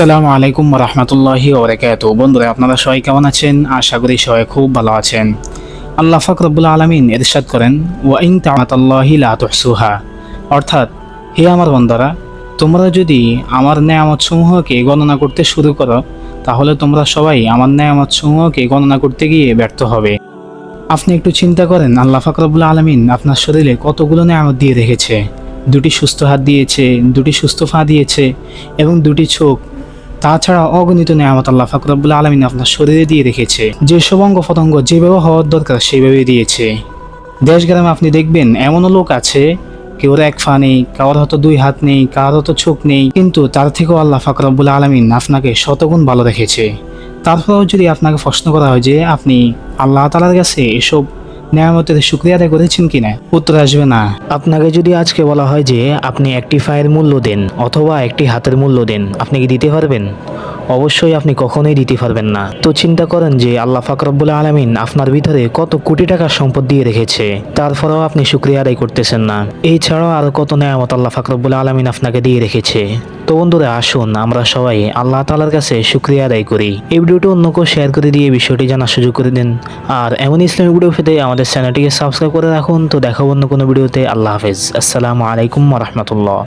আসসালামু আলাইকুম রহমতুল্লাহি ওবরাকাতু বন্ধুরা, আপনারা সবাই কেমন আছেন? আশা করি সবাই খুব ভালো আছেন। আল্লাহ ফাকরবুল আলমিন এরশাদ করেন ওয়াইন তামাতাল্লাহি লা তুহসুহা। অর্থাৎ, হে আমার বন্ধুরা তোমরা যদি আমার নেয়ামত সমূহকে গণনা করতে শুরু করো, তাহলে তোমরা সবাই আমার নেয়ামত সমূহকে গণনা করতে গিয়ে ব্যর্থ হবে। আপনি একটু চিন্তা করেন, আল্লাহ ফাকরবুল আলমিন আপনার শরীরে কতগুলো নেয়ামত দিয়ে রেখেছে? দুটি সুস্থ হাত দিয়েছে, দুটি সুস্থ পা দিয়েছে এবং দুটি চোখ তাছাড়া অগণিত নেয়ামত আল্লাহ ফাকরাবুল আলমিন আপনার শরীরে দিয়ে রেখেছে। যেসব অঙ্গ পতঙ্গ যেভাবে হওয়ার দরকার সেইভাবে দিয়েছে। দেশ গ্রামে আপনি দেখবেন এমনও লোক আছে, কেউ এক ফা নেই, কারোর হয়তো দুই হাত নেই, কারোর হয়তো চোখ নেই, কিন্তু তার থেকেও আল্লাহ ফাকরাবুল আলমিন আপনাকে শতগুণ ভালো রেখেছে। তারপরেও যদি আপনাকে প্রশ্ন করা হয় যে আপনি আল্লাহ তালার কাছে এসব নেয়ামতের শুক্রিয়া আদায় করেছেন কিনা উত্তর আসবে না। আপনাকে যদি আজকে বলা হয় যে আপনি একটি ফায়ের মূল্য দেন অথবা একটি হাতের মূল্য দেন, আপনি কি দিতে পারবেন? অবশ্যই আপনি কখনোই দিতে পারবেন না। তো চিন্তা করেন যে আল্লাহ ফাকরবুল আলমিন আপনার ভিতরে কত কোটি টাকার সম্পদ দিয়ে রেখেছে, তারপরেও আপনি শুক্রিয়া আদায় করতেছেন না। এছাড়াও আরও কত নেয়ামত আল্লাহ ফাকরবুল আলমিন আপনাকে দিয়ে রেখেছে। তো বন্ধুরা আসুন, আমরা সবাই আল্লাহ তালার কাছে শুক্রিয়া আদায় করি। এই ভিডিওটি অন্যকেও শেয়ার করে দিয়ে বিষয়টি জানার সুযোগ করে দিন। আর এমন ইসলামিক ভিডিও পেতে আমাদের চ্যানেলটিকে সাবস্ক্রাইব করে রাখুন। তো দেখাবো অন্য কোনো ভিডিওতে আল্লাহ হাফেজ। আসসালামু আলাইকুম রহমতুল্লাহ।